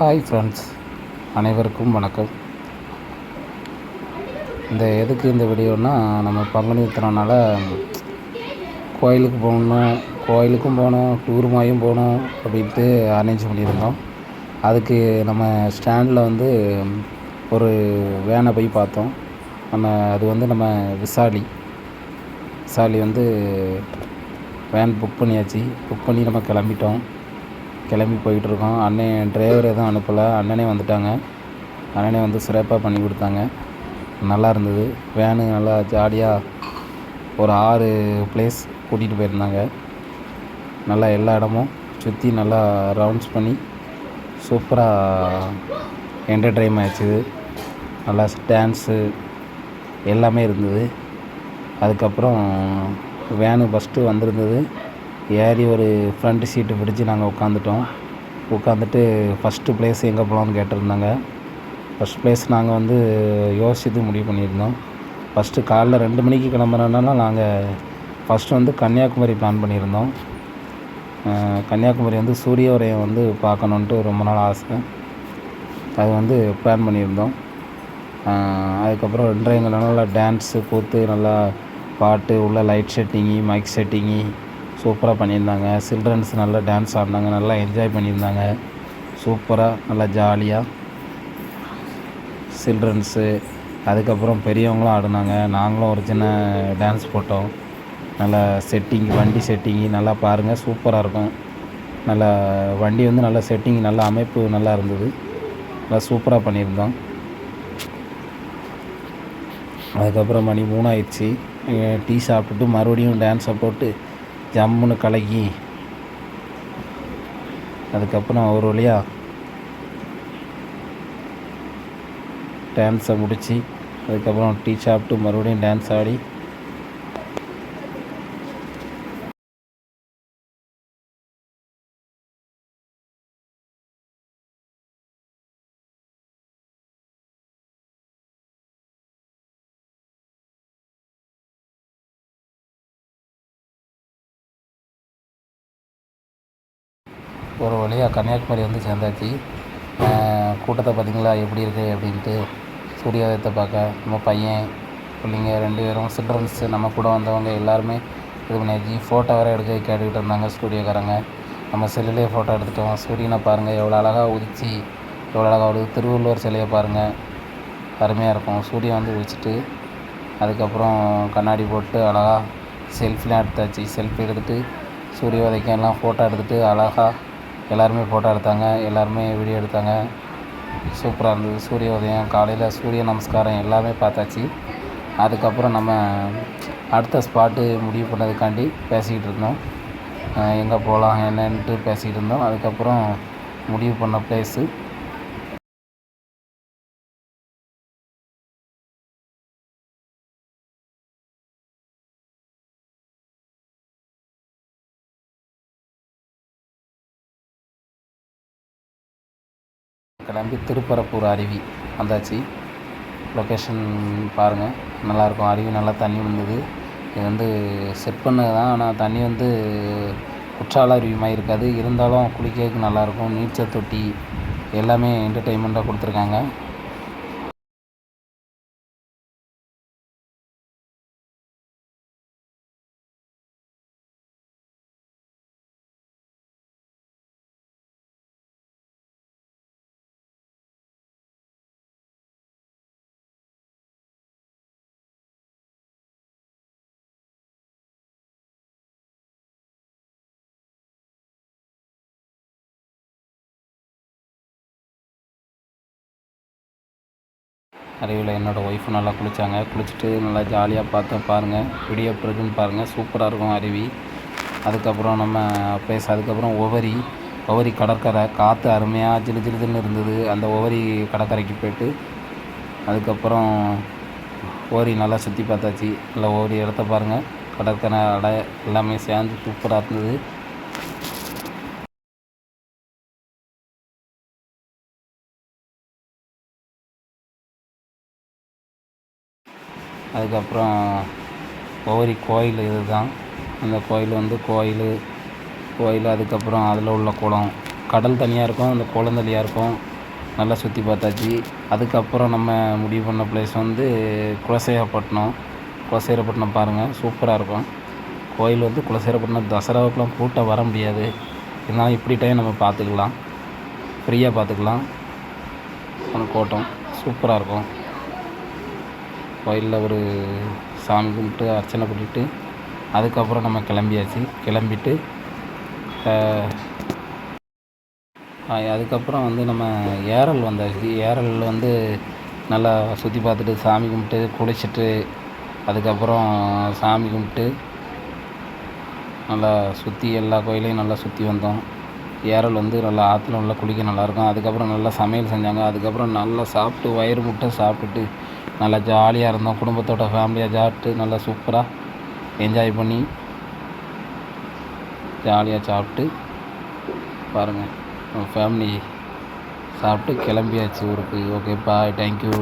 Hi friends அனைவருக்கும் வணக்கம். இந்த எதுக்கு இந்த வீடியோனா நம்ம பங்குனி உத்திரனால கோயிலுக்கு போகணும் கோயிலுக்கும் போகணும் டூர் மாயும் போகணும் அப்படின்ட்டு அரேஞ்ச் பண்ணியிருந்தோம். அதுக்கு நம்ம ஸ்டாண்டில் வந்து ஒரு வேனை போய் பார்த்தோம். நம்ம அது வந்து நம்ம விசாலி. விசாலி வந்து வேன் புக் பண்ணியாச்சு. புக் பண்ணி நம்ம கிளம்பிட்டோம். கிளம்பி போயிட்டுருக்கோம். அண்ணன் டிரைவர் எதுவும் அனுப்பலை. அண்ணனே வந்துட்டாங்க. அண்ணனே வந்து சிறப்பாக பண்ணி கொடுத்தாங்க. நல்லா இருந்தது. வேனு நல்லா ஜாலியாக ஒரு ஆறு பிளேஸ் கூட்டிகிட்டு போயிருந்தாங்க. நல்லா எல்லா இடமும் சுற்றி நல்லா ரவுண்ட்ஸ் பண்ணி சூப்பராக என்டர்டைம் ஆச்சு நல்லா டான்ஸு எல்லாமே இருந்தது. அதுக்கப்புறம் வேனு ஃபஸ்ட்டு வந்திருந்தது. ஏறி ஒரு ஃப்ரண்ட் சீட்டு பிடிச்சி நாங்கள் உட்காந்துட்டோம் உட்காந்துட்டு ஃபஸ்ட்டு ப்ளேஸ் எங்கே போகலான்னு கேட்டிருந்தாங்க. ஃபஸ்ட் ப்ளேஸ் நாங்கள் வந்து யோசித்து முடிவு பண்ணியிருந்தோம். ஃபஸ்ட்டு காலைல ரெண்டு மணிக்கு கிளம்புறதுனால நாங்கள் ஃபஸ்ட்டு வந்து கன்னியாகுமரி பிளான் பண்ணியிருந்தோம். கன்னியாகுமரி வந்து சூரிய உதயம் வந்து பார்க்கணுன்ட்டு ரொம்ப நாள் ஆசை. அது வந்து பிளான் பண்ணியிருந்தோம். அதுக்கப்புறம் ரெண்டரை நல்லா டான்ஸு கூத்து நல்லா பாட்டு உள்ள லைட் செட்டிங்கு மைக் செட்டிங்கு சூப்பராக பண்ணியிருந்தாங்க. சில்ட்ரன்ஸ் நல்லா டான்ஸ் ஆடினாங்க. நல்லா என்ஜாய் பண்ணியிருந்தாங்க. சூப்பராக நல்லா ஜாலியாக சில்ட்ரன்ஸு அதுக்கப்புறம் பெரியவங்களும் ஆடினாங்க. நாங்களும் ஒரு சின்ன டான்ஸ் போட்டோம். நல்லா செட்டிங் வண்டி செட்டிங்கு நல்லா பாருங்கள் சூப்பராக இருக்கும். நல்லா வண்டி வந்து நல்லா செட்டிங் நல்லா அமைப்பு நல்லா இருந்தது. நல்லா சூப்பராக பண்ணியிருந்தோம். அதுக்கப்புறம் மணி மூணாயிடுச்சு டீ சாப்பிட்டுட்டு மறுபடியும் டான்ஸை போட்டு ஜம்முன்னு கலக்கி அதுக்கப்புறம் ஒரு வழியாக டான்ஸை முடித்து அதுக்கப்புறம் டீ சாப்பிட்டு மறுபடியும் டான்ஸ் ஆடி ஒரு வழியாக கன்னியாகுமரி வந்து சேர்ந்தாச்சு. கூட்டத்தை பார்த்தீங்களா? எப்படி இருக்குது அப்படின்ட்டு சூரிய உதயத்தை பார்க்க நம்ம பையன் பிள்ளைங்க ரெண்டு பேரும் சில்ட்ரன்ஸு நம்ம கூட வந்தவங்க எல்லாருமே இது பண்ணியாச்சு. ஃபோட்டோ வேறு எடுக்க கேட்டுக்கிட்டு இருந்தாங்க ஸ்டூடியோக்காரங்க. நம்ம செல்லுலேயே ஃபோட்டோ எடுத்துட்டோம். சூரியனை பாருங்கள் எவ்வளோ அழகாக உதிச்சு எவ்வளோ அழகாக வருது திருவள்ளுவர் சிலையை பாருங்கள் அருமையாக இருக்கும். சூரியன் வந்து உதிச்சிட்டு அதுக்கப்புறம் கண்ணாடி போட்டு அழகாக செல்ஃபிலாம் எடுத்தாச்சு. செல்ஃபி எடுத்துகிட்டு சூரிய உதைக்கெல்லாம் எல்லாம் ஃபோட்டோ எடுத்துகிட்டு அழகாக எல்லாருமே ஃபோட்டோ எடுத்தாங்க எல்லாருமே வீடியோ எடுத்தாங்க. சூப்பராக இருந்தது. சூரிய உதயம் காலையில் சூரிய நமஸ்காரம் எல்லாமே பார்த்தாச்சு. அதுக்கப்புறம் நம்ம அடுத்த ஸ்பாட்டு முடிவு பண்ணதுக்காண்டி பேசிக்கிட்டு இருந்தோம். எங்கே போகலாம் என்னன்ட்டு பேசிக்கிட்டு இருந்தோம். அதுக்கப்புறம் முடிவு பண்ண ப்ளேஸு கிளம்பி திருப்பரப்பூர் அருவி வந்தாச்சு. லொக்கேஷன் பாருங்கள் நல்லாயிருக்கும். அருவி நல்லா தண்ணி வந்தது. இது வந்து செட் பண்ணது தான். ஆனால் தண்ணி வந்து குற்றால அருவி மாதிரி இருக்காது. இருந்தாலும் குளிக்கிறதுக்கு நல்லாயிருக்கும். நீச்சல் தொட்டி எல்லாமே என்டர்டெயின்மெண்ட்டாக கொடுத்துருக்காங்க. அருவியில் என்னோடய ஒய்ஃபும் நல்லா குளித்தாங்க குளிச்சுட்டு நல்லா ஜாலியாக பார்த்து பாருங்கள் வீடியோ இருக்குன்னு பாருங்கள் சூப்பராக இருக்கும் அருவி. அதுக்கப்புறம் நம்ம பேச அதுக்கப்புறம் ஒவரி ஒவரி கடற்கரை. காற்று அருமையாக ஜிலு ஜிலுன்னு இருந்தது. அந்த ஒவரி கடற்கரைக்கு போய்ட்டு அதுக்கப்புறம் ஓரி நல்லா சுற்றி பார்த்தாச்சு. நல்லா ஓரி இடத்த பாருங்கள் கடற்கரை அடை எல்லாமே சேர்ந்து சூப்பராக இருந்தது. அதுக்கப்புறம் ஒவ்வொரு கோயில் இதுதான். அந்த கோயில் வந்து கோயில். கோயில் அதுக்கப்புறம் அதில் உள்ள குளம். கடல் தனியாக இருக்கும் அந்த குளம் தனியாக இருக்கும். நல்லா சுற்றி பார்த்தாச்சு. அதுக்கப்புறம் நம்ம முடிவு பண்ண பிளேஸ் வந்து குலசேகப்பட்டினம் குலசேகரப்பட்டினம் பாருங்கள் சூப்பராக இருக்கும். கோயில் வந்து குலசேகரப்பட்டினம் தசராவுக்குலாம் கூட்டம் வர முடியாது. இருந்தாலும் இப்படி டைம் நம்ம பார்த்துக்கலாம். ஃப்ரீயாக பார்த்துக்கலாம். கோட்டம் சூப்பராக இருக்கும். கோயிலில் ஒரு சாமி கும்பிட்டு அர்ச்சனை பண்ணிட்டு அதுக்கப்புறம் நம்ம கிளம்பியாச்சு. கிளம்பிட்டு அதுக்கப்புறம் வந்து நம்ம ஏரல் வந்தாச்சு. ஏரல் வந்து நல்லா சுற்றி பார்த்துட்டு சாமி கும்பிட்டு குளிச்சுட்டு அதுக்கப்புறம் சாமி கும்பிட்டு நல்லா சுற்றி எல்லா கோயிலையும் நல்லா சுற்றி வந்தோம். ஏரல் வந்து நல்லா ஆற்றுல நல்லா குளிக்க நல்லாயிருக்கும். அதுக்கப்புறம் நல்லா சமையல் செஞ்சாங்க. அதுக்கப்புறம் நல்லா சாப்பிட்டு வயிறு முட்டை சாப்பிட்டுட்டு நல்லா ஜாலியாக இருந்தோம். குடும்பத்தோட ஃபேமிலியாக சாப்பிட்டு நல்லா சூப்பராக என்ஜாய் பண்ணி ஜாலியாக சாப்பிட்டு பாருங்கள் ஃபேமிலி சாப்பிட்டு கிளம்பியாச்சு ஊருக்கு. Okay bye thank you